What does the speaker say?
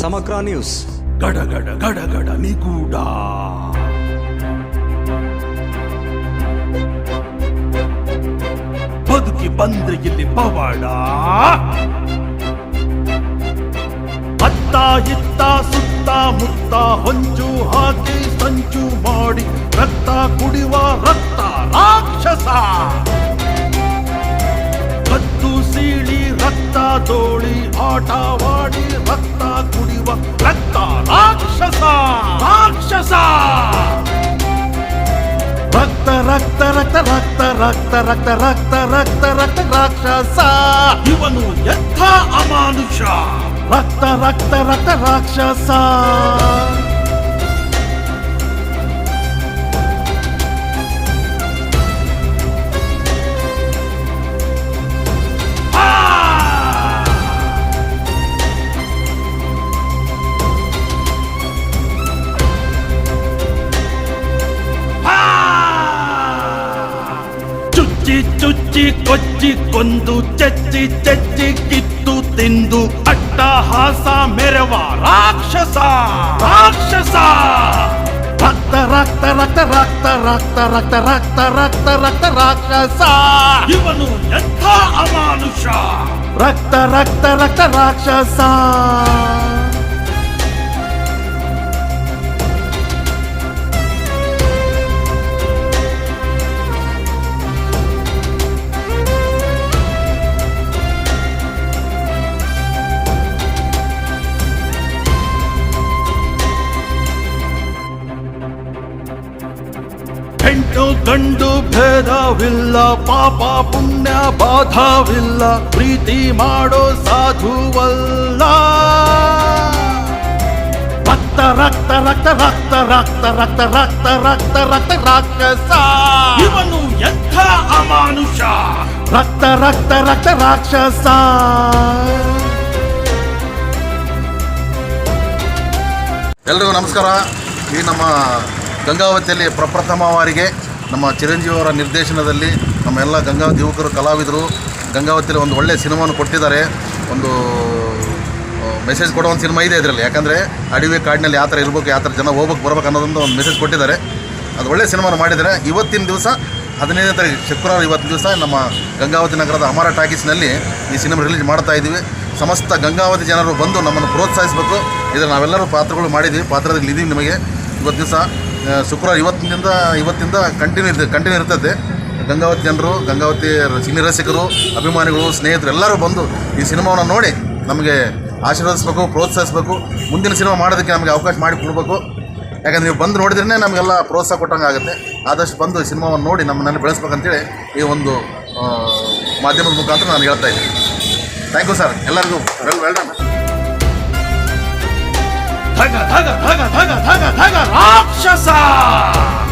ಸಮಗ್ರ ನ್ಯೂಸ್. ಗಡಗಡ ಗಡಗಡ ನಿಗೂಢ. ಬದುಕಿ ಬಂದ್ರೆ ಇಲ್ಲಿ ಪವಾಡ. ಅತ್ತ ಇತ್ತ ಸುತ್ತ ಮುತ್ತ ಹೊಂಚು ಹಾಕಿ ಸಂಚು ಮಾಡಿ ರಕ್ತ ಕುಡಿವ ರಕ್ತ ರಾಕ್ಷಸ. ಕತ್ತು ಸೀಳಿ ರಕ್ತ ತೋಳಿ ಆಟವಾಡಿ ರಕ್ತ ಕುಡಿಯುವ ರಕ್ತ ರಾಕ್ಷಸ ರಾಕ್ಷಸ. ರಕ್ತ ರಕ್ತ ರಕ್ತ ರಕ್ತ ರಕ್ತ ರಕ್ತ ರಕ್ತ ರಕ್ತ ರಕ್ತ ರಾಕ್ಷಸ. ಇವನು ಎಂಥ ಅಮಾನುಷ. ರಕ್ತ ರಕ್ತ ರಕ್ತ ರಾಕ್ಷಸ. ಚುಚ್ಚಿ ಚುಚ್ಚಿ ಕೊಚ್ಚಿ ಕೊಂದು ಚಚ್ಚಿ ಚಚ್ಚಿ ಕಿತ್ತು ತಿಂದು ಅಟ್ಟಹಾಸ ಮೆರವ ರಾಕ್ಷಸ ರಾಕ್ಷಸ ರಕ್ತ ರಕ್ತ ರಕ್ತ ರಕ್ತ ರಕ್ತ ರಕ್ತ ರಕ್ತ ರಕ್ತ ರಕ್ತ ರಾಕ್ಷಸ ಇವನು ಎಂಥ ಅಮಾನುಷ ರಕ್ತ ರಕ್ತ ರಕ್ತ ರಾಕ್ಷಸ ಗಂಡು ಭೇದವಿಲ್ಲ ಪಾಪ ಪುಣ್ಯ ಬಾಧವಿಲ್ಲ ಪ್ರೀತಿ ಮಾಡೋ ಸಾಧುವಲ್ಲ ರಕ್ತ ರಕ್ತ ರಕ್ತ ರಕ್ತ ರಕ್ತ ರಕ್ತ ರಕ್ತ ರಕ್ತ ರಕ್ತ ರಾಕ್ಷಸ ಇವನು ಎಂಥ ಅಮಾನುಷ ರಕ್ತ ರಕ್ತ ರಕ್ತ ರಾಕ್ಷಸ ಎಲ್ರಿಗೂ ನಮಸ್ಕಾರ ಈ ನಮ್ಮ ಗಂಗಾವತಿಯಲ್ಲಿ ಪ್ರಪ್ರಥಮವಾರಿಗೆ ನಮ್ಮ ಚಿರಂಜೀವಿಯವರ ನಿರ್ದೇಶನದಲ್ಲಿ ನಮ್ಮ ಎಲ್ಲ ಗಂಗಾವತಿ ಯುವಕರು, ಕಲಾವಿದರು ಗಂಗಾವತಿಯಲ್ಲಿ ಒಂದು ಒಳ್ಳೆಯ ಸಿನಿಮಾವನ್ನು ಕೊಟ್ಟಿದ್ದಾರೆ. ಒಂದು ಮೆಸೇಜ್ ಕೊಡೋ ಒಂದು ಸಿನಿಮಾ ಇದೆ ಇದರಲ್ಲಿ. ಯಾಕಂದರೆ ಅಡವಿ ಕಾಡಿನಲ್ಲಿ ಯಾವ ಥರ ಇರಬೇಕು, ಯಾವ ಥರ ಜನ ಹೋಗ್ಬೇಕು, ಬರ್ಬೇಕು ಅನ್ನೋದೊಂದು ಒಂದು ಮೆಸೇಜ್ ಕೊಟ್ಟಿದ್ದಾರೆ. ಅದು ಒಳ್ಳೆಯ ಸಿನಿಮಾನ ಮಾಡಿದ್ದಾರೆ. ಇವತ್ತಿನ ದಿವಸ ಹದಿನೈದನೇ ತಾರೀಕು, ಶುಕ್ರವಾರ ಇವತ್ತಿನ ದಿವಸ ನಮ್ಮ ಗಂಗಾವತಿ ನಗರದ ಅಮರ ಟಾಕೀಸ್ನಲ್ಲಿ ಈ ಸಿನಿಮಾ ರಿಲೀಸ್ ಮಾಡ್ತಾ ಇದ್ದೀವಿ. ಸಮಸ್ತ ಗಂಗಾವತಿ ಜನರು ಬಂದು ನಮ್ಮನ್ನು ಪ್ರೋತ್ಸಾಹಿಸಬೇಕು. ಇದರ ನಾವೆಲ್ಲರೂ ಪಾತ್ರಗಳು ಮಾಡಿದ್ದೀವಿ. ಪಾತ್ರದಲ್ಲಿ ಇದ್ದೀವಿ ನಿಮಗೆ. ಇವತ್ತು ದಿವಸ ಶುಕ್ರವಾರ ಇವತ್ತಿನಿಂದ, ಇವತ್ತಿಂದ ಕಂಟಿನ್ಯೂ ಇರ್ತದೆ ಕಂಟಿನ್ಯೂ ಇರ್ತದೆ. ಗಂಗಾವತಿ ಜನರು, ಗಂಗಾವತಿ ಸಿನಿ ರಸಿಕರು, ಅಭಿಮಾನಿಗಳು, ಸ್ನೇಹಿತರು ಎಲ್ಲರೂ ಬಂದು ಈ ಸಿನಿಮಾವನ್ನು ನೋಡಿ ನಮಗೆ ಆಶೀರ್ವದಿಸಬೇಕು, ಪ್ರೋತ್ಸಾಹಿಸಬೇಕು. ಮುಂದಿನ ಸಿನಿಮಾ ಮಾಡೋದಕ್ಕೆ ನಮಗೆ ಅವಕಾಶ ಮಾಡಿ ಕೊಡಬೇಕು ಯಾಕಂದ್ರೆ ನೀವು ಬಂದು ನೋಡಿದ್ರೇ ನಮಗೆಲ್ಲ ಪ್ರೋತ್ಸಾಹ ಕೊಟ್ಟಂಗೆ ಆಗುತ್ತೆ. ಆದಷ್ಟು ಬಂದು ಸಿನಿಮಾವನ್ನು ನೋಡಿ ನಮ್ಮನ್ನೆಲ್ಲ ಬೆಳೆಸ್ಬೇಕಂತೇಳಿ ಈ ಒಂದು ಮಾಧ್ಯಮದ ಮುಖಾಂತರ ನಾನು ಹೇಳ್ತಾ ಇದ್ದೀನಿ. ಥ್ಯಾಂಕ್ ಯು ಸರ್ ಎಲ್ಲರಿಗೂ ವೆಲ್ ವೆಲ್ 다가 다가 다가 다가 다가 다가. 아, 락샤사!